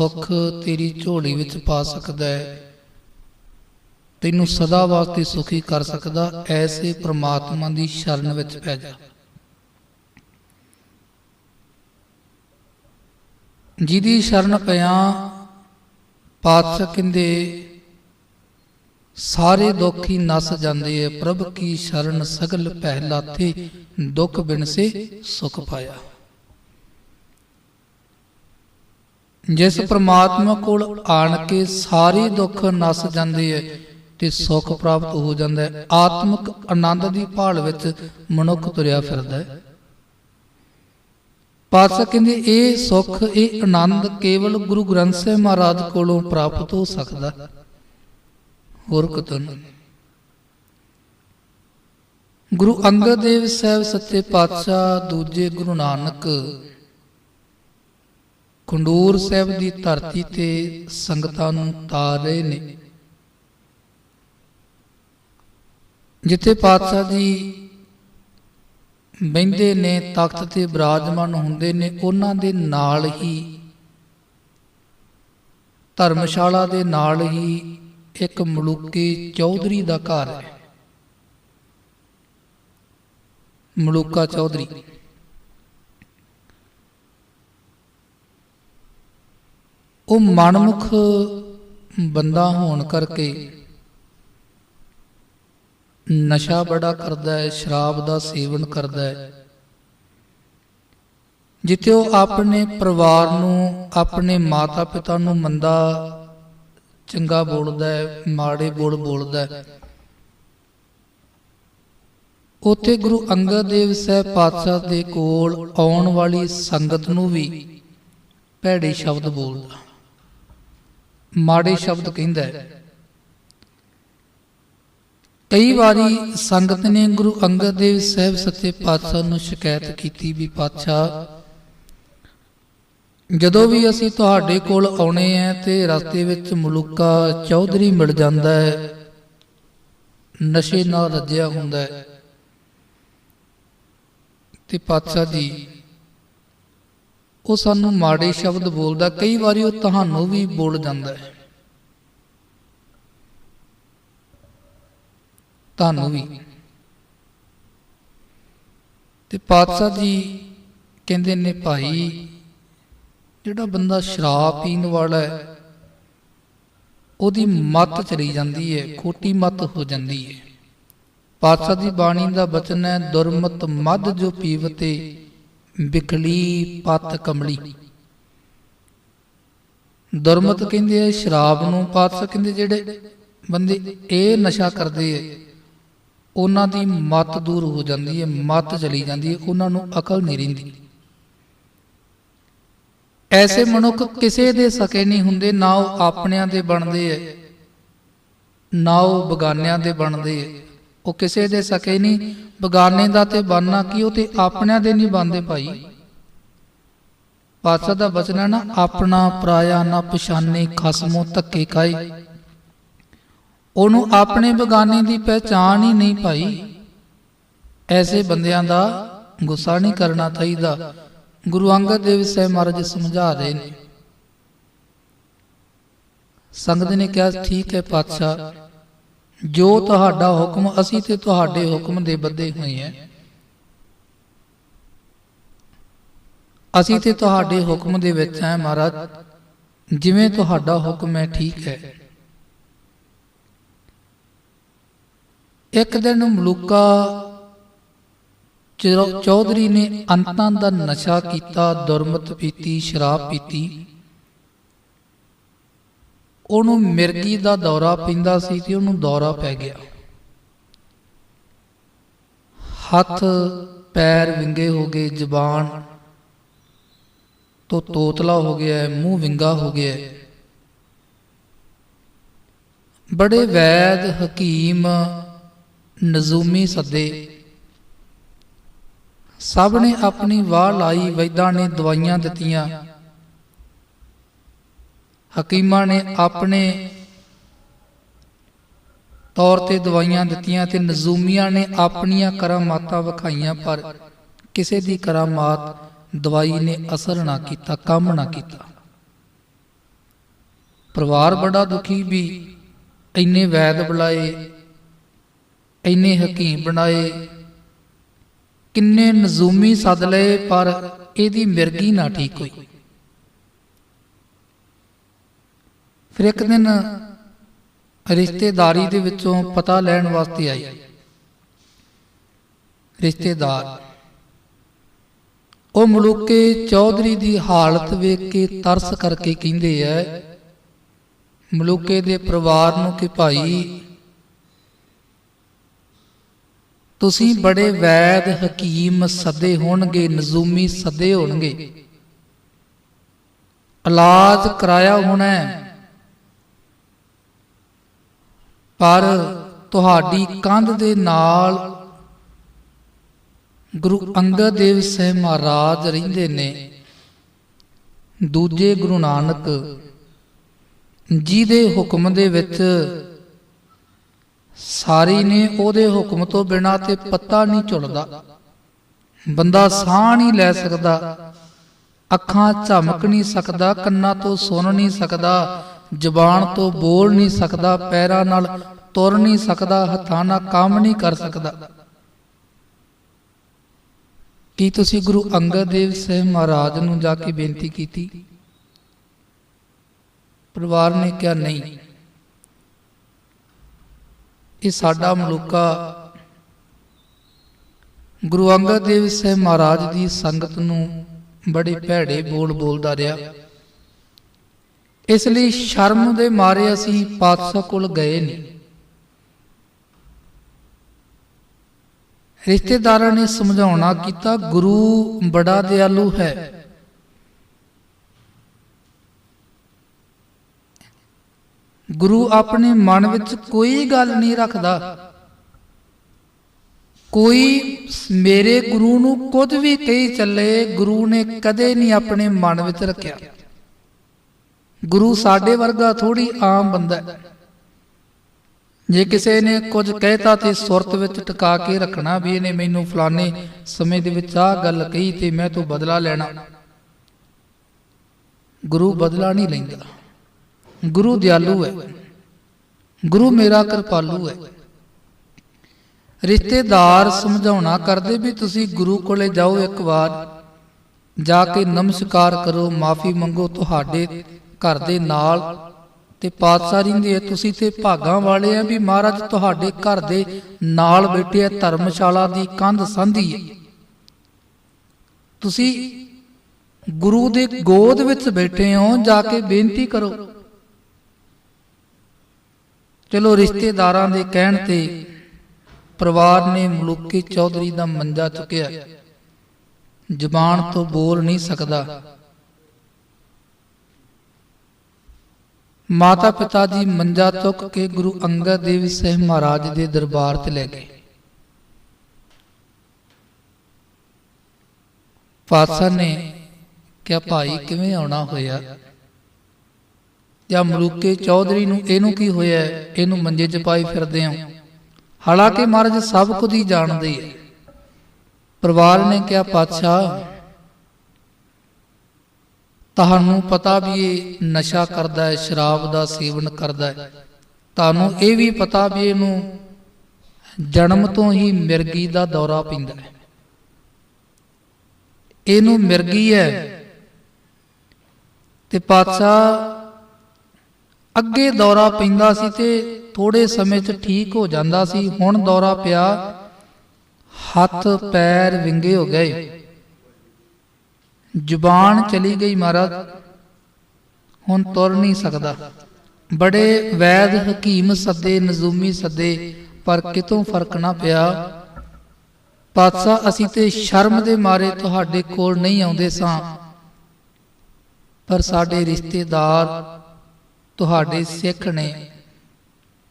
ਸੁੱਖ ਤੇਰੀ ਝੋਲੀ ਵਿੱਚ ਪਾ ਸਕਦਾ ਹੈ। ਤੈਨੂੰ ਸਦਾ ਵਾਸਤੇ ਸੁਖੀ ਕਰ ਸਕਦਾ, ਐਸੇ ਪ੍ਰਮਾਤਮਾ ਦੀ ਸ਼ਰਨ ਵਿੱਚ ਪੈ ਜਾ। ਜਿਹਦੀ ਸ਼ਰਨ ਪਿਆ, ਪਾਤਸ਼ਾਹ ਕਹਿੰਦੇ, ਸਾਰੇ ਦੁੱਖ ਹੀ ਨਸ ਜਾਂਦੇ ਐ ਪ੍ਰਭ ਕੀ ਸ਼ਰਨ ਸਗਲ ਪਹਿਲਾਥੇ ਦੁੱਖ ਬਿਨਸੇ ਸੁਖ ਪਾਇਆ। ਜਿਸ ਪ੍ਰਮਾਤਮਾ ਕੋਲ ਆਣ ਕੇ ਸਾਰੇ ਦੁੱਖ ਨਸ ਜਾਂਦੇ ਐ ਤੇ ਸੁਖ ਪ੍ਰਾਪਤ ਹੋ ਜਾਂਦਾ ਹੈ ਆਤਮਿਕ ਆਨੰਦ ਦੀ ਭਾਲ ਵਿੱਚ ਮਨੁੱਖ ਤੁਰਿਆ ਫਿਰਦਾ ਹੈ ਪਾਤਸ਼ਾਹ ਕਹਿੰਦੇ, ਇਹ ਸੁਖ, ਇਹ ਆਨੰਦ ਕੇਵਲ ਗੁਰੂ ਗ੍ਰੰਥ ਸਾਹਿਬ ਮਹਾਰਾਜ ਕੋਲੋਂ ਪ੍ਰਾਪਤ ਹੋ ਸਕਦਾ ਹੋਰ ਕਿਤੋਂ ਗੁਰੂ ਅੰਗਦ ਦੇਵ ਸਾਹਿਬ ਸੱਚੇ ਪਾਤਸ਼ਾਹ, ਦੂਜੇ ਗੁਰੂ ਨਾਨਕ ਖੰਡੂਰ ਸਾਹਿਬ ਦੀ ਧਰਤੀ ਤੇ ਸੰਗਤਾਂ ਨੂੰ ਤਾਰ ਰਹੇ ਨੇ। ਜਿੱਥੇ ਪਾਤਸ਼ਾਹ ਜੀ ਬੈੰਦੇ ਨੇ, ਤਖਤ ਤੇ ਬਿਰਾਜਮਾਨ ਹੁੰਦੇ ਨੇ, ਉਹਨਾਂ ਦੇ ਨਾਲ ਹੀ, ਧਰਮਸ਼ਾਲਾ ਦੇ ਨਾਲ ਹੀ ਇੱਕ ਮਲੂਕੀ ਚੌਧਰੀ ਦਾ ਘਰ ਹੈ। ਮਲੂਕਾ ਚੌਧਰੀ। ਉਹ ਮਨਮੁਖ ਬੰਦਾ ਹੋਣ ਕਰਕੇ ਨਸ਼ਾ ਬੜਾ ਕਰਦਾ ਹੈ, ਸ਼ਰਾਬ ਦਾ ਸੇਵਨ ਕਰਦਾ ਹੈ। ਜਿੱਥੇ ਉਹ ਆਪਣੇ ਪਰਿਵਾਰ ਨੂੰ, ਆਪਣੇ ਮਾਤਾ ਪਿਤਾ ਨੂੰ ਮੰਦਾ, ਚੰਗਾ ਬੋਲਦਾ ਹੈ, ਮਾੜੇ ਬੋਲ ਬੋਲਦਾ ਹੈ। ਉਥੇ ਗੁਰੂ ਅੰਗਦ ਦੇਵ ਸਾਹਿਬ ਪਾਤਸ਼ਾਹ ਦੇ ਕੋਲ ਆਉਣ ਵਾਲੀ ਸੰਗਤ ਨੂੰ ਵੀ ਭੈੜੇ ਸ਼ਬਦ ਬੋਲਦਾ। ਮਾੜੇ ਸ਼ਬਦ ਕਹਿੰਦਾ ਹੈ। ਕਈ ਵਾਰੀ ਸੰਗਤ ਨੇ ਗੁਰੂ ਅੰਗਦ ਦੇਵ ਸਾਹਿਬ ਸੱਚੇ ਪਾਤਸ਼ਾਹ ਨੂੰ ਸ਼ਿਕਾਇਤ ਕੀਤੀ ਵੀ ਪਾਤਸ਼ਾਹ, ਜਦੋਂ ਵੀ ਅਸੀਂ ਤੁਹਾਡੇ ਕੋਲ ਆਉਣੇ ਆ ਤੇ ਰਸਤੇ ਵਿੱਚ ਮਲੂਕਾ ਚੌਧਰੀ ਮਿਲ ਜਾਂਦਾ ਹੈ, ਨਸ਼ੇ ਨਾਲ ਰੱਜਿਆ ਹੁੰਦਾ ਹੈ। ਤੇ ਪਾਤਸ਼ਾਹ ਜੀ ਉਹ ਸਾਨੂੰ ਮਾੜੇ ਸ਼ਬਦ ਬੋਲਦਾ, ਕਈ ਵਾਰੀ ਉਹ ਤੁਹਾਨੂੰ ਵੀ ਬੋਲ ਜਾਂਦਾ ਹੈ। ਤੁਹਾਨੂੰ ਵੀ। ਤੇ ਪਾਤਸ਼ਾਹ ਜੀ ਕਹਿੰਦੇ ਨੇ, ਭਾਈ, ਜਿਹੜਾ ਬੰਦਾ ਸ਼ਰਾਬ ਪੀਣ ਵਾਲਾ ਹੈ, ਉਹਦੀ ਮੱਤ ਚਲੀ ਜਾਂਦੀ ਹੈ, ਖੋਟੀ ਮੱਤ ਹੋ ਜਾਂਦੀ ਹੈ। ਪਾਤਸ਼ਾਹ ਦੀ ਬਾਣੀ ਦਾ ਬਚਨ ਹੈ, ਦੁਰਮਤ ਮਦ ਜੋ ਪੀਵਤੇ ਵਿਖਲੀ ਪਤ ਕਮਲੀ। ਦੁਰਮਤ ਕਹਿੰਦੇ ਆ, ਸ਼ਰਾਬ ਨੂੰ ਪਾਤਸ਼ਾਹ ਕਹਿੰਦੇ ਜਿਹੜੇ ਬੰਦੇ ਇਹ ਨਸ਼ਾ ਕਰਦੇ ਆ, ਉਹਨਾਂ ਦੀ ਮਤ ਦੂਰ ਹੋ ਜਾਂਦੀ ਹੈ, ਮਤ ਚਲੀ ਜਾਂਦੀ ਹੈ, ਉਹਨਾਂ ਨੂੰ ਅਕਲ ਨਹੀਂ ਰਹਿੰਦੀ। ਐਸੇ ਮਨੁੱਖ ਕਿਸੇ ਦੇ ਸਕੇ ਨਹੀਂ ਹੁੰਦੇ, ਨਾ ਉਹ ਆਪਣਿਆਂ ਦੇ ਬਣਦੇ ਐ ਨਾ ਉਹ ਬਗਾਨਿਆਂ ਦੇ ਬਣਦੇ ਐ ਉਹ ਕਿਸੇ ਦੇ ਸਕੇ ਨਹੀਂ ਬਗਾਨੇ ਦਾ ਤੇ ਬਣਨਾ ਕੀ, ਉਹ ਤੇ ਆਪਣਿਆਂ ਦੇ ਨਹੀਂ ਬਣਦੇ ਭਾਈ। ਪਾਤਸ਼ਾਹ ਦਾ ਬਚਨ ਹੈ ਨਾ, ਆਪਣਾ ਪਰਾਇਆ ਨਾ ਪਛਾਨੇ, ਖਸਮੋ ਧੱਕੇ ਖਾਏ। ਉਹਨੂੰ ਆਪਣੇ ਬਗਾਨੇ ਦੀ ਪਹਿਚਾਨ ਹੀ ਨਹੀਂ ਭਾਈ। ਐਸੇ ਬੰਦਿਆਂ ਦਾ ਗੁੱਸਾ ਨਹੀਂ ਕਰਨਾ ਚਾਹੀਦਾ। ਗੁਰੂ ਅੰਗਦ ਦੇਵ ਸਾਹਿਬ ਮਹਾਰਾਜ ਸਮਝਾ ਰਹੇ ਨੇ। ਸੰਗਤ ਨੇ ਕਿਹਾ, ਠੀਕ ਹੈ ਪਾਤਸ਼ਾਹ ਜੋ ਤੁਹਾਡਾ ਹੁਕਮ, ਅਸੀਂ ਤੇ ਤੁਹਾਡੇ ਹੁਕਮ ਦੇ ਬੱਧੇ ਹੋਏ ਹਾਂ। ਅਸੀਂ ਤੇ ਤੁਹਾਡੇ ਹੁਕਮ ਦੇ ਵਿੱਚ ਹਾਂ ਮਹਾਰਾਜ। ਜਿਵੇਂ ਤੁਹਾਡਾ ਹੁਕਮ ਹੈ, ਠੀਕ ਹੈ। ਇੱਕ ਦਿਨ ਮਲੂਕਾ ਚੌ- ਚੌਧਰੀ ਨੇ ਅੰਤਾਂ ਦਾ ਨਸ਼ਾ ਕੀਤਾ, ਦੁਰਮਤ ਪੀਤੀ, ਸ਼ਰਾਬ ਪੀਤੀ। ਉਹਨੂੰ ਮਿਰਗੀ ਦਾ ਦੌਰਾ ਪੈਂਦਾ ਸੀ ਤੇ ਉਹਨੂੰ ਦੌਰਾ ਪੈ ਗਿਆ। ਹੱਥ ਪੈਰ ਵਿੰਗੇ ਹੋ ਗਏ, ਜ਼ਬਾਨ ਤੋਂ ਤੋਤਲਾ ਹੋ ਗਿਆ, ਮੂੰਹ ਵਿੰਗਾ ਹੋ ਗਿਆ। ਬੜੇ ਵੈਦ, ਹਕੀਮ, ਨਜ਼ੂਮੀ ਸੱਦੇ। ਸਭ ਨੇ ਆਪਣੀ ਵਾਹ ਲਾਈ, ਵੈਦਾਂ ਨੇ ਦਵਾਈਆਂ ਦਿੱਤੀਆਂ। ਹਕੀਮਾਂ ਨੇ ਆਪਣੇ ਤੌਰ ਤੇ ਦਵਾਈਆਂ ਦਿੱਤੀਆਂ ਤੇ ਨਜ਼ੂਮੀਆਂ ਨੇ ਆਪਣੀਆਂ ਕਰਾਮਾਤਾਂ ਵਿਖਾਈਆਂ, ਪਰ ਕਿਸੇ ਦੀ ਕਰਾਮਾਤ ਦਵਾਈ ਨੇ ਅਸਰ ਨਾ ਕੀਤਾ, ਕੰਮ ਨਾ ਕੀਤਾ। ਪਰਿਵਾਰ ਬੜਾ ਦੁਖੀ ਵੀ ਇੰਨੇ ਵੈਦ ਬੁਲਾਏ, ਇੰਨੇ ਹਕੀਮ ਬਣਾਏ, ਕਿੰਨੇ ਨਜ਼ੂਮੀ ਸੱਦ ਲਏ, ਪਰ ਇਹਦੀ ਮਿਰਗੀ ਨਾ ਠੀਕ ਹੋਈ। ਫਿਰ ਇੱਕ ਦਿਨ ਰਿਸ਼ਤੇਦਾਰੀ ਦੇ ਵਿੱਚੋਂ ਪਤਾ ਲੈਣ ਵਾਸਤੇ ਆਈ। ਰਿਸ਼ਤੇਦਾਰ, ਉਹ ਮਲੂਕੇ ਚੌਧਰੀ ਦੀ ਹਾਲਤ ਵੇਖ ਕੇ ਤਰਸ ਕਰਕੇ ਕਹਿੰਦੇ ਐ ਮਲੂਕੇ ਦੇ ਪਰਿਵਾਰ ਨੂੰ ਕਿ ਭਾਈ, ਤੁਸੀਂ ਬੜੇ ਵੈਦ ਹਕੀਮ ਸੱਦੇ ਹੋਣਗੇ, ਨਜ਼ੂਮੀ ਸੱਦੇ ਹੋਣਗੇ। ਇਲਾਜ ਕਰਾਇਆ ਹੋਣਾ ਹੈ। ਪਰ ਤੁਹਾਡੀ ਕੰਧ ਦੇ ਨਾਲ ਗੁਰੂ ਅੰਗਦ ਦੇਵ ਸਾਹਿਬ ਮਹਾਰਾਜ ਰਹਿੰਦੇ ਨੇ। ਦੂਜੇ ਗੁਰੂ ਨਾਨਕ ਜਿਹਦੇ ਹੁਕਮ ਦੇ ਵਿੱਚ ਸਾਰੀ ਨੇ ਉਹਦੇ ਹੁਕਮ ਤੋਂ ਬਿਨਾ ਤੇ ਪੱਤਾ ਨਹੀਂ ਝੁਲਦਾ। ਬੰਦਾ ਸਾਹ ਨਹੀਂ ਲੈ ਸਕਦਾ, ਅੱਖਾਂ ਝਮਕ ਨਹੀਂ ਸਕਦਾ, ਕੰਨਾਂ ਤੋਂ ਸੁਣ ਨਹੀਂ ਸਕਦਾ ਜ਼ਬਾਨ ਤੋਂ ਬੋਲ ਨਹੀਂ ਸਕਦਾ, ਪੈਰਾਂ ਨਾਲ ਤੁਰ ਨਹੀਂ ਸਕਦਾ, ਹੱਥਾਂ ਨਾਲ ਕੰਮ ਨਹੀਂ ਕਰ ਸਕਦਾ। ਕੀ ਤੁਸੀਂ ਗੁਰੂ ਅੰਗਦ ਦੇਵ ਸਾਹਿਬ ਮਹਾਰਾਜ ਨੂੰ ਜਾ ਕੇ ਬੇਨਤੀ ਕੀਤੀ? ਪਰਿਵਾਰ ਨੇ ਕਿਹਾ, ਨਹੀਂ। ਇਹ ਸਾਡਾ ਮਲੂਕਾ ਗੁਰੂ ਅੰਗਦ ਦੇਵ ਸਾਹਿਬ ਮਹਾਰਾਜ ਦੀ ਸੰਗਤ ਨੂੰ ਬੜੇ ਭੈੜੇ ਬੋਲ ਬੋਲਦਾ ਰਿਹਾ। ਇਸ ਲਈ ਸ਼ਰਮ ਦੇ ਮਾਰੇ ਅਸੀਂ ਪਾਤਸ਼ਾਹ ਕੋਲ ਗਏ ਨਹੀਂ ਰਿਸ਼ਤੇਦਾਰਾਂ ਨੇ ਸਮਝਾਉਣਾ ਕੀਤਾ, ਗੁਰੂ ਬੜਾ ਦਿਆਲੂ ਹੈ। ਗੁਰੂ ਆਪਣੇ ਮਨ ਵਿੱਚ ਕੋਈ ਗੱਲ ਨਹੀਂ ਰੱਖਦਾ। ਕੋਈ ਮੇਰੇ ਗੁਰੂ ਨੂੰ ਕੁਝ ਵੀ ਕਹੀ ਚੱਲੇ, ਗੁਰੂ ਨੇ ਕਦੇ ਨਹੀਂ ਆਪਣੇ ਮਨ ਵਿੱਚ ਰੱਖਿਆ। ਗੁਰੂ ਸਾਡੇ ਵਰਗਾ ਥੋੜੀ ਆਮ ਬੰਦਾ ਹੈ। ਜੇ ਕਿਸੇ ਨੇ ਕੁਝ ਕਹਿਤਾ ਤੇ ਸੁਰਤ ਵਿੱਚ ਟਿਕਾ ਕੇ ਰੱਖਣਾ ਵੀ ਇਹਨੇ ਮੈਨੂੰ ਫਲਾਣੇ ਸਮੇਂ ਦੇ ਵਿੱਚ ਆਹ ਗੱਲ ਕਹੀ ਤੇ ਮੈਂ ਤੋਂ ਬਦਲਾ ਲੈਣਾ। ਗੁਰੂ ਬਦਲਾ ਨਹੀਂ ਲੈਂਦਾ। ਗੁਰੂ ਦਿਆਲੂ ਹੈ। ਗੁਰੂ ਮੇਰਾ ਕਿਰਪਾਲੂ ਹੈ। ਰਿਸ਼ਤੇਦਾਰ ਸਮਝਾਉਣਾ ਕਰਦੇ ਵੀ ਤੁਸੀਂ ਗੁਰੂ ਕੋਲੇ ਜਾਓ ਇੱਕ ਵਾਰ। ਜਾ ਕੇ ਨਮਸਕਾਰ ਕਰੋ, ਮਾਫੀ ਮੰਗੋ, ਤੁਹਾਡੇ ਘਰ ਦੇ ਨਾਲ ਤੇ ਪਾਤਸ਼ਾਹ ਰਹਿੰਦੇ ਆ ਤੁਸੀਂ ਤੇ ਭਾਗਾਂ ਵਾਲੇ ਆ ਵੀ ਮਹਾਰਾਜ, ਤੁਹਾਡੇ ਘਰ ਦੇ ਨਾਲ ਬੈਠੇ ਆ ਧਰਮਸ਼ਾਲਾ ਦੀ ਕੰਧ ਸੰਧੀ ਹੈ ਤੁਸੀਂ ਗੁਰੂ ਦੇ ਗੋਦ ਵਿੱਚ ਬੈਠੇ ਹੋ, ਜਾ ਕੇ ਬੇਨਤੀ ਕਰੋ। ਚਲੋ ਰਿਸ਼ਤੇਦਾਰਾਂ ਦੇ ਕਹਿਣ ਤੇ ਪਰਿਵਾਰ ਨੇ ਮਲੂਕੀ ਚੌਧਰੀ ਦਾ ਮੰਜਾ ਚੁੱਕਿਆ। ਜ਼ਬਾਨ ਤੋਂ ਬੋਲ ਨਹੀਂ ਸਕਦਾ। ਮਾਤਾ ਪਿਤਾ ਜੀ ਮੰਜਾ ਤੁੱਕ ਕੇ ਗੁਰੂ ਅੰਗਦ ਦੇਵ ਸਾਹਿਬ ਮਹਾਰਾਜ ਦੇ ਦਰਬਾਰ ਤੇ ਲੈ ਗਏ। ਪਾਤਸ਼ਾਹ ਨੇ ਕਿਹਾ, ਭਾਈ, ਕਿਵੇਂ ਆਉਣਾ ਹੋਇਆ? ਜਾਂ ਮਲੂਕੇ ਚੌਧਰੀ ਨੂੰ ਇਹਨੂੰ ਕੀ ਹੋਇਆ? ਇਹਨੂੰ ਮੰਜੇ 'ਚ ਪਾਈ ਫਿਰਦੇ ਹੋ ਹਾਲਾਂਕਿ ਮਹਾਰਾਜ ਸਭ ਕੁਝ ਹੀ ਜਾਣਦੇ ਹੈ ਪਰਿਵਾਰ ਨੇ ਕਿਹਾ, ਪਾਤਸ਼ਾਹ ਤੁਹਾਨੂੰ ਪਤਾ ਵੀ ਇਹ ਨਸ਼ਾ ਕਰਦਾ ਹੈ, ਸ਼ਰਾਬ ਦਾ ਸੇਵਨ ਕਰਦਾ ਹੈ। ਤੁਹਾਨੂੰ ਇਹ ਵੀ ਪਤਾ ਵੀ ਇਹਨੂੰ ਜਨਮ ਤੋਂ ਹੀ ਮਿਰਗੀ ਦਾ ਦੌਰਾ ਪੈਂਦਾ ਹੈ। ਇਹਨੂੰ ਮਿਰਗੀ ਹੈ। ਤੇ ਪਾਤਸ਼ਾਹ ਅੱਗੇ ਦੌਰਾ ਪੈਂਦਾ ਸੀ ਤੇ ਥੋੜੇ ਸਮੇਂ 'ਚ ਠੀਕ ਹੋ ਜਾਂਦਾ ਸੀ। ਹੁਣ ਦੌਰਾ ਪਿਆ, ਹੱਥ, ਪੈਰ ਵਿੰਗੇ ਹੋ ਗਏ। ਜ਼ੁਬਾਨ ਚਲੀ ਗਈ ਮਹਾਰਾਜ। ਹੁਣ ਤੁਰ ਨਹੀਂ ਸਕਦਾ। ਬੜੇ ਵੈਦ ਹਕੀਮ ਸੱਦੇ, ਨਜ਼ੂਮੀ ਸੱਦੇ, ਪਰ ਕਿਤੋਂ ਫ਼ਰਕ ਨਾ ਪਿਆ। ਪਾਤਸ਼ਾਹ, ਅਸੀਂ ਤੇ ਸ਼ਰਮ ਦੇ ਮਾਰੇ ਤੁਹਾਡੇ ਕੋਲ ਨਹੀਂ ਆਉਂਦੇ ਸਾਂ। ਪਰ ਸਾਡੇ ਰਿਸ਼ਤੇਦਾਰ ਤੁਹਾਡੇ ਸਿੱਖ ਨੇ।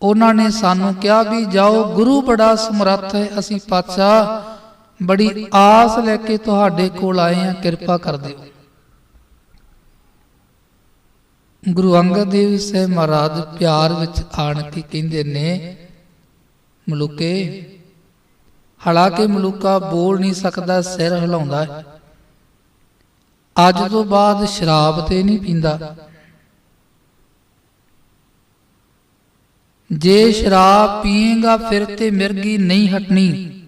ਉਹਨਾਂ ਨੇ ਸਾਨੂੰ ਕਿਹਾ ਵੀ ਜਾਓ, ਗੁਰੂ ਬੜਾ ਸਮਰੱਥ ਹੈ, ਅਸੀਂ ਪਾਤਸ਼ਾਹ ਬੜੀ ਆਸ ਲੈ ਕੇ ਤੁਹਾਡੇ ਕੋਲ ਆਏ ਆ ਕਿਰਪਾ ਕਰ ਦਿਓ। ਗੁਰੂ ਅੰਗਦ ਦੇਵ ਸਾਹਿਬ ਮਹਾਰਾਜ ਪਿਆਰ ਵਿੱਚ ਆਣ ਕੇ ਕਹਿੰਦੇ ਨੇ, ਮਲੂਕੇ, ਹਾਲਾਂਕਿ ਮਲੂਕਾ ਬੋਲ ਨਹੀਂ ਸਕਦਾ, ਸਿਰ ਹਿਲਾਉਂਦਾ ਹੈ। ਅੱਜ ਤੋਂ ਬਾਅਦ ਸ਼ਰਾਬ ਤੇ ਨਹੀਂ ਪੀਂਦਾ। ਜੇ ਸ਼ਰਾਬ ਪੀਏਗਾ, ਫਿਰ ਤੇ ਮਿਰਗੀ ਨਹੀਂ ਹਟਣੀ।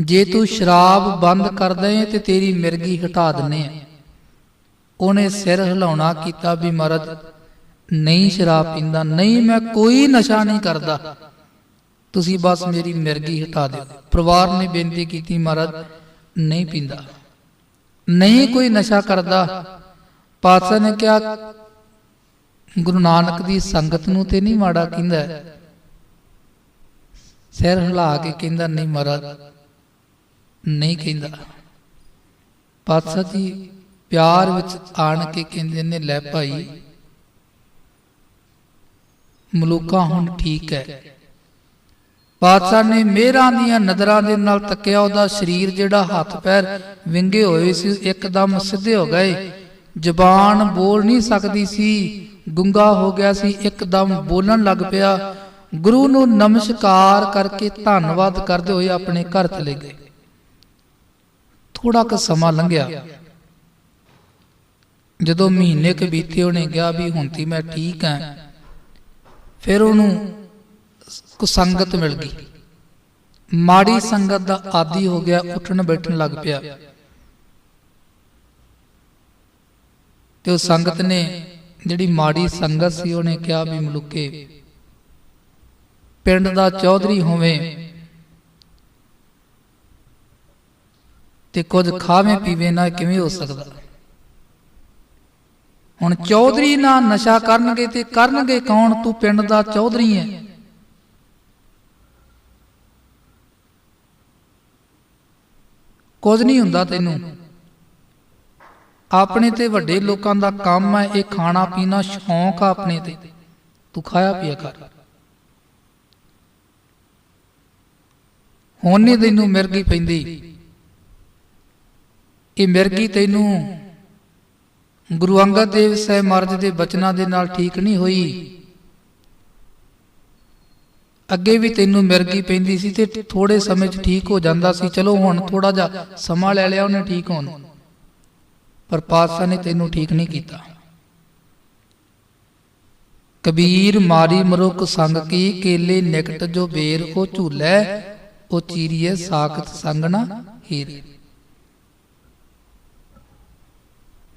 ਜੇ ਤੂੰ ਸ਼ਰਾਬ ਬੰਦ ਕਰ ਦੇ ਤੇ ਤੇਰੀ ਮਿਰਗੀ ਹਟਾ ਦਿੰਨੇ ਆ। ਉਹਨੇ ਸਿਰ ਹਿਲਾਉਣਾ ਕੀਤਾ ਵੀ ਮਰਦ, ਨਹੀਂ ਸ਼ਰਾਬ ਪੀਂਦਾ, ਨਹੀਂ ਮੈਂ ਕੋਈ ਨਸ਼ਾ ਨਹੀਂ ਕਰਦਾ। ਤੁਸੀਂ ਬਸ ਮੇਰੀ ਮਿਰਗੀ ਹਟਾ ਦਿਓ। ਪਰਿਵਾਰ ਨੇ ਬੇਨਤੀ ਕੀਤੀ ਮਹਾਰਾਜ ਨਹੀਂ ਪੀਂਦਾ। ਨਹੀਂ ਕੋਈ ਨਸ਼ਾ ਕਰਦਾ। ਪਾਤਸ਼ਾਹ ਨੇ ਕਿਹਾ, ਗੁਰੂ ਨਾਨਕ ਦੀ ਸੰਗਤ ਨੂੰ ਤੇ ਨਹੀਂ ਮਾੜਾ ਕਹਿੰਦਾ। ਸਿਰ ਹਿਲਾ ਕੇ ਕਹਿੰਦਾ, ਨਹੀਂ ਮਹਾਰਾਜ ਨਹੀਂ ਕਹਿੰਦਾ। ਪਾਤਸ਼ਾਹ ਜੀ, ਪਿਆਰ ਵਿੱਚ ਆਣ ਕੇ ਕਹਿੰਦੇ ਨੇ, ਲੈ ਭਾਈ, ਮਲੂਕਾ ਹੁਣ ਠੀਕ ਹੈ। ਪਾਤਸ਼ਾਹ ਨੇ ਮਿਹਰਾਂ ਦੀਆਂ ਨਜ਼ਰਾਂ ਦੇ ਨਾਲ ਤੱਕਿਆ, ਉਹਦਾ ਸਰੀਰ ਜਿਹੜਾ ਹੱਥ ਪੈਰ ਵਿੰਗੇ ਹੋਏ ਸੀ, ਇੱਕਦਮ ਸਿੱਧੇ ਹੋ ਗਏ। ਜ਼ਬਾਨ ਬੋਲ ਨਹੀਂ ਸਕਦੀ ਸੀ, ਗੁੰਗਾ ਹੋ ਗਿਆ ਸੀ, ਇੱਕਦਮ ਬੋਲਣ ਲੱਗ ਪਿਆ। ਗੁਰੂ ਨੂੰ ਨਮਸਕਾਰ ਕਰਕੇ ਧੰਨਵਾਦ ਕਰਦੇ ਹੋਏ ਆਪਣੇ ਘਰ ਚਲੇ ਗਏ। ਥੋੜਾ ਕੁ ਸਮਾਂ ਲੰਘਿਆ। ਜਦੋਂ ਮਹੀਨੇ ਕੁ ਬੀਤੇ, ਉਹਨੇ ਕਿਹਾ ਵੀ ਹੁਣ ਤੀ ਮੈਂ ਠੀਕ ਹਾਂ। ਫਿਰ ਉਹਨੂੰ ਕੋ ਸੰਗਤ ਮਿਲ ਗਈ। ਮਾੜੀ ਸੰਗਤ ਦਾ ਆਦੀ ਹੋ ਗਿਆ, ਉੱਠਣ ਬੈਠਣ ਲੱਗ ਪਿਆ। ਤੇ ਉਹ ਸੰਗਤ ਨੇ ਜਿਹੜੀ ਮਾੜੀ ਸੰਗਤ ਸੀ, ਉਹਨੇ ਕਿਹਾ ਵੀ ਮਲੂਕੇ, ਪਿੰਡ ਦਾ ਚੌਧਰੀ ਹੋਵੇ ਤੇ ਕੁਝ ਖਾਵੇਂ, ਪੀਵੇ ਨਾ ਕਿਵੇਂ ਹੋ ਸਕਦਾ? ਹੁਣ ਚੌਧਰੀ ਨਾ ਨਸ਼ਾ ਕਰਨਗੇ ਤੇ ਕਰਨਗੇ ਕੌਣ? ਤੂੰ ਪਿੰਡ ਦਾ ਚੌਧਰੀ ਹੈ ਕੁਝ ਨਹੀਂ ਹੁੰਦਾ ਤੈਨੂੰ। ਆਪਣੇ ਤੇ ਵੱਡੇ ਲੋਕਾਂ ਦਾ ਕੰਮ ਹੈ ਇਹ ਖਾਣਾ ਪੀਣਾ ਸ਼ੌਂਕ ਆ ਆਪਣੇ ਤੇ। ਤੂੰ ਖਾਇਆ ਪੀਆ ਕਰ। ਹੁਣ ਨਹੀਂ ਤੈਨੂੰ ਮਿਰਗੀ ਪੈਂਦੀ। ਇਹ ਮਿਰਗੀ ਤੈਨੂੰ? ਗੁਰੂ ਅੰਗਦ ਦੇਵ ਸਾਹਿਬ ਮਹਾਰਾਜ ਦੇ ਬਚਨਾਂ ਦੇ ਨਾਲ ਠੀਕ ਨਹੀਂ ਹੋਈ। ਅੱਗੇ ਵੀ ਤੈਨੂੰ ਮਿਰਗੀ ਪੈਂਦੀ ਸੀ ਤੇ ਥੋੜੇ ਸਮੇਂ 'ਚ ਠੀਕ ਹੋ ਜਾਂਦਾ ਸੀ। ਚਲੋ ਹੁਣ ਥੋੜਾ ਜਿਹਾ ਸਮਾਂ ਲੈ ਲਿਆ ਉਹਨੇ ਠੀਕ ਹੋਣ। ਪਰ ਪਾਤਸ਼ਾਹ ਨੇ ਤੈਨੂੰ ਠੀਕ ਨਹੀਂ ਕੀਤਾ। ਕਬੀਰ ਮਾਰੀ ਮਰੁਕ ਸੰਗ ਕੀ ਕੇਲੇ ਨਿਕਟ ਜੋ ਬੇਰ ਉਹ ਝੂਲੇ, ਉਹ ਚੀਰੀਏ ਸਾਖਤ ਸੰਗ ਨਾ ਹੀਰ।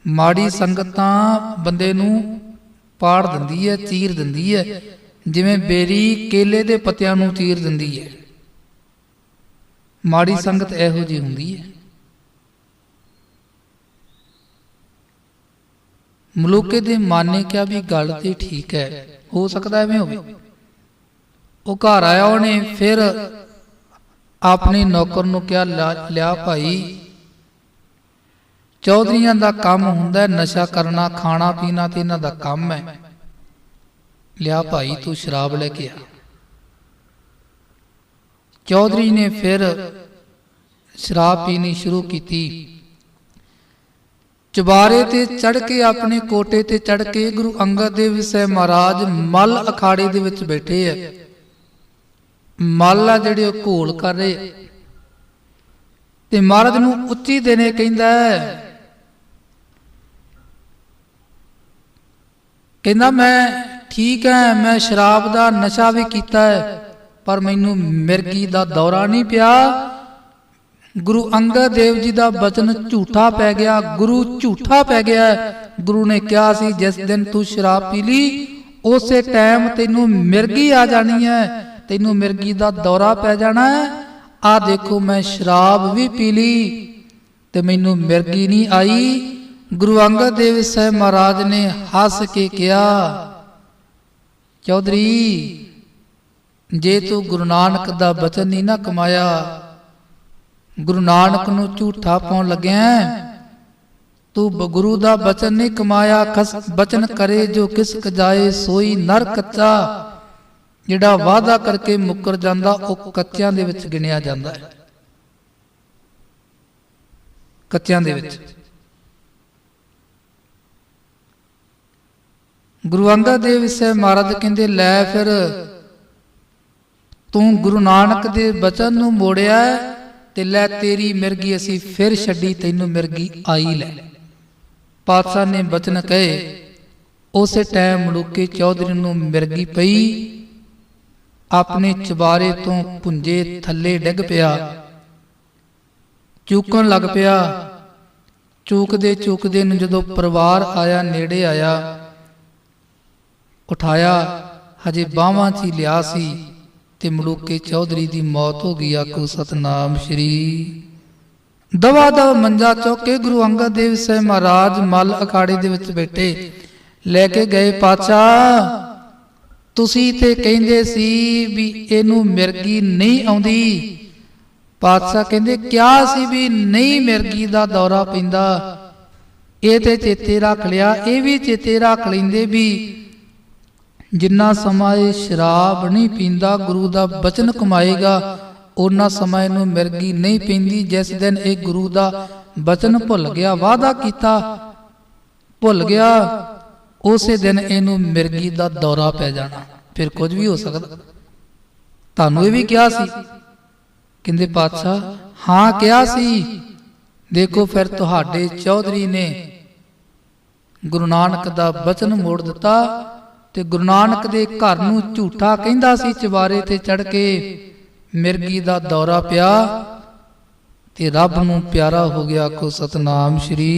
ਮਾੜੀ ਸੰਗਤਾਂ ਬੰਦੇ ਨੂੰ ਪਾੜ ਦਿੰਦੀ ਹੈ, ਚੀਰ ਦਿੰਦੀ ਹੈ। ਜਿਵੇਂ ਬੇਰੀ ਕੇਲੇ ਦੇ ਪੱਤਿਆਂ ਨੂੰ ਚੀਰ ਦਿੰਦੀ ਹੈ। ਮਾੜੀ ਸੰਗਤ ਇਹੋ ਜੀ ਹੁੰਦੀ ਹੈ। ਮਲੂਕੇ ਦੇ ਮਨ ਨੇ ਕਿਹਾ ਵੀ ਗੱਲ ਤੇ ਠੀਕ ਹੈ, ਹੋ ਸਕਦਾ ਐਵੇਂ ਹੋਵੇ। ਉਹ ਘਰ ਆਇਆ ਉਹਨੇ, ਫਿਰ ਆਪਣੇ ਨੌਕਰ ਨੂੰ ਕਿਹਾ ਲਿਆ- ਲਿਆ ਭਾਈ ਚੌਧਰੀਆਂ ਦਾ ਕੰਮ ਹੁੰਦਾ ਨਸ਼ਾ ਕਰਨਾ, ਖਾਣਾ ਪੀਣਾ ਤੇ ਇਹਨਾਂ ਦਾ ਕੰਮ ਹੈ। ਲਿਆ ਭਾਈ, ਤੂੰ ਸ਼ਰਾਬ ਲੈ ਕੇ ਆ। ਚੌਧਰੀ ਨੇ ਫਿਰ ਸ਼ਰਾਬ ਪੀਣੀ ਸ਼ੁਰੂ ਕੀਤੀ। ਚੁਬਾਰੇ ਤੇ ਚੜ ਕੇ, ਆਪਣੇ ਕੋਟੇ ਤੇ ਚੜ ਕੇ ਗੁਰੂ ਅੰਗਦ ਦੇਵ ਸਾਹਿਬ ਮਹਾਰਾਜ ਮਲ ਅਖਾੜੇ ਦੇ ਵਿੱਚ ਬੈਠੇ ਆ। ਮਲ ਆ ਜਿਹੜੇ ਉਹ ਘੋਲ ਕਰ ਰਹੇ ਤੇ ਮਹਾਰਾਜ ਨੂੰ ਉੱਚੀ ਦੇਣੇ ਕਹਿੰਦਾ ਹੈ। ਕਹਿੰਦਾ ਮੈਂ ਠੀਕ ਹੈ ਮੈਂ ਸ਼ਰਾਬ ਦਾ ਨਸ਼ਾ ਵੀ ਕੀਤਾ ਹੈ ਪਰ ਮੈਨੂੰ ਮਿਰਗੀ ਦਾ ਦੌਰਾ ਨਹੀਂ ਪਿਆ। ਗੁਰੂ ਅੰਗਦ ਦੇਵ ਜੀ ਦਾ ਬਚਨ ਝੂਠਾ ਪੈ ਗਿਆ, ਗੁਰੂ ਝੂਠਾ ਪੈ ਗਿਆ ਗੁਰੂ ਨੇ ਕਿਹਾ ਸੀ, ਜਿਸ ਦਿਨ ਤੂੰ ਸ਼ਰਾਬ ਪੀ ਲਈ, ਉਸੇ ਟਾਈਮ ਤੈਨੂੰ ਮਿਰਗੀ ਆ ਜਾਣੀ ਹੈ ਤੈਨੂੰ ਮਿਰਗੀ ਦਾ ਦੌਰਾ ਪੈ ਜਾਣਾ ਹੈ ਆ ਦੇਖੋ, ਮੈਂ ਸ਼ਰਾਬ ਵੀ ਪੀ ਲਈ ਤੇ ਮੈਨੂੰ ਮਿਰਗੀ ਨਹੀਂ ਆਈ। ਗੁਰੂ ਅੰਗਦ ਦੇਵ ਸਾਹਿਬ ਮਹਾਰਾਜ ਨੇ ਹੱਸ ਕੇ ਕਿਹਾ, ਚੌਧਰੀ, ਜੇ ਤੂੰ ਗੁਰੂ ਨਾਨਕ ਦਾ ਬਚਨ ਨਹੀਂ ਨਾ ਕਮਾਇਆ, ਗੁਰੂ ਨਾਨਕ ਨੂੰ ਝੂਠਾ ਪਾਉਣ ਲੱਗਿਆ ਤੂੰ ਗੁਰੂ ਦਾ ਬਚਨ ਨਹੀਂ ਕਮਾਇਆ, ਖਸ, ਬਚਨ ਕਰੇ ਜੋ ਕਿਸ ਕਜਾਏ ਸੋਈ ਨਰ ਕੱਚਾ, ਜਿਹੜਾ ਵਾਅਦਾ ਕਰਕੇ ਮੁੱਕਰ ਜਾਂਦਾ, ਉਹ ਕੱਚਿਆਂ ਦੇ ਵਿੱਚ ਗਿਣਿਆ ਜਾਂਦਾ ਹੈ। ਕੱਚਿਆਂ ਦੇ ਵਿੱਚ। ਗੁਰੂ ਅੰਗਦ ਦੇਵ ਸਹਿ ਮਹਾਰਾਜ ਕਹਿੰਦੇ, ਲੈ ਫਿਰ, ਤੂੰ ਗੁਰੂ ਨਾਨਕ ਦੇ ਬਚਨ ਨੂੰ ਮੋੜਿਆ ਤੇ ਲੈ ਤੇਰੀ ਮਿਰਗੀ ਅਸੀਂ ਫਿਰ ਛੱਡੀ, ਤੈਨੂੰ ਮਿਰਗੀ ਆਈ ਲੈ। ਪਾਤਸ਼ਾਹ ਨੇ ਬਚਨ ਕਹੇ। ਉਸੇ ਟਾਈਮ ਮਲੂਕੇ ਚੌਧਰੀ ਨੂੰ ਮਿਰਗੀ ਪਈ। ਆਪਣੇ ਚਬਾਰੇ ਤੋਂ ਪੁੰਜੇ ਥੱਲੇ ਡਿੱਗ ਪਿਆ। ਚੂਕਣ ਲੱਗ ਪਿਆ। ਚੂਕਦੇ ਚੂਕਦੇ ਨੂੰ ਜਦੋਂ ਪਰਿਵਾਰ ਆਇਆ, ਨੇੜੇ ਆਇਆ ਉਠਾਇਆ। ਹਜੇ ਬਾਹਾਂ 'ਚ ਹੀ ਲਿਆ ਸੀ ਤੇ ਮਲੂਕੇ ਚੌਧਰੀ ਦੀ ਮੌਤ ਹੋ ਗਈ ਆਖੋ ਸਤਨਾਮ ਸ਼੍ਰੀ। ਦਵਾ ਦਵ ਮੰਜਾ ਚੁੱਕ ਕੇ ਗੁਰੂ ਅੰਗਦ ਦੇਵ ਸਾਹਿਬ ਮਹਾਰਾਜ ਮਲ ਅਖਾੜੇ ਦੇ ਵਿੱਚ ਬੈਠੇ। ਲੈ ਕੇ ਗਏ ਪਾਤਸ਼ਾਹ, ਤੁਸੀਂ ਤੇ ਕਹਿੰਦੇ ਸੀ ਵੀ ਇਹਨੂੰ ਮਿਰਗੀ ਨਹੀਂ ਆਉਂਦੀ। ਪਾਤਸ਼ਾਹ ਕਹਿੰਦੇ ਕਿਹਾ ਸੀ ਵੀ ਨਹੀਂ ਮਿਰਗੀ ਦਾ ਦੌਰਾ ਪੈਂਦਾ। ਇਹ ਤੇ ਚੇਤੇ ਰੱਖ ਲਿਆ, ਇਹ ਵੀ ਚੇਤੇ ਰੱਖ ਲੈਂਦੇ ਵੀ ਜਿੰਨਾ ਸਮਾਂ ਇਹ ਸ਼ਰਾਬ ਨਹੀਂ ਪੀਂਦਾ, ਗੁਰੂ ਦਾ ਬਚਨ ਕਮਾਏਗਾ ਉਹਨਾਂ ਸਮਾਂ ਇਹਨੂੰ ਮਿਰਗੀ ਨਹੀਂ ਪੀਂਦੀ, ਜਿਸ ਦਿਨ ਇਹ ਗੁਰੂ ਦਾ ਬਚਨ ਭੁੱਲ ਗਿਆ, ਵਾਅਦਾ ਕੀਤਾ, ਭੁੱਲ ਗਿਆ, ਉਸੇ ਦਿਨ ਇਹਨੂੰ ਮਿਰਗੀ ਦਾ ਦੌਰਾ ਪੈ ਜਾਣਾ। ਫਿਰ ਕੁਝ ਵੀ ਹੋ ਸਕਦਾ। ਤੁਹਾਨੂੰ ਇਹ ਵੀ ਕਿਹਾ ਸੀ, ਕਹਿੰਦੇ ਪਾਤਸ਼ਾਹ, ਹਾਂ ਕਿਹਾ ਸੀ, ਦੇਖੋ ਫਿਰ ਤੁਹਾਡੇ ਚੌਧਰੀ ਨੇ ਗੁਰੂ ਨਾਨਕ ਦਾ ਬਚਨ ਮੋੜ ਦਿੱਤਾ ਤੇ ਗੁਰੂ ਨਾਨਕ ਦੇ ਘਰ ਨੂੰ ਝੂਠਾ ਕਹਿੰਦਾ ਸੀ ਚਵਾਰੇ ਤੇ ਚੜ ਕੇ ਮਿਰਗੀ ਦਾ ਦੌਰਾ ਪਿਆ ਤੇ ਰੱਬ ਨੂੰ ਪਿਆਰਾ ਹੋ ਗਿਆ ਕੋ ਸਤਨਾਮ ਸ਼੍ਰੀ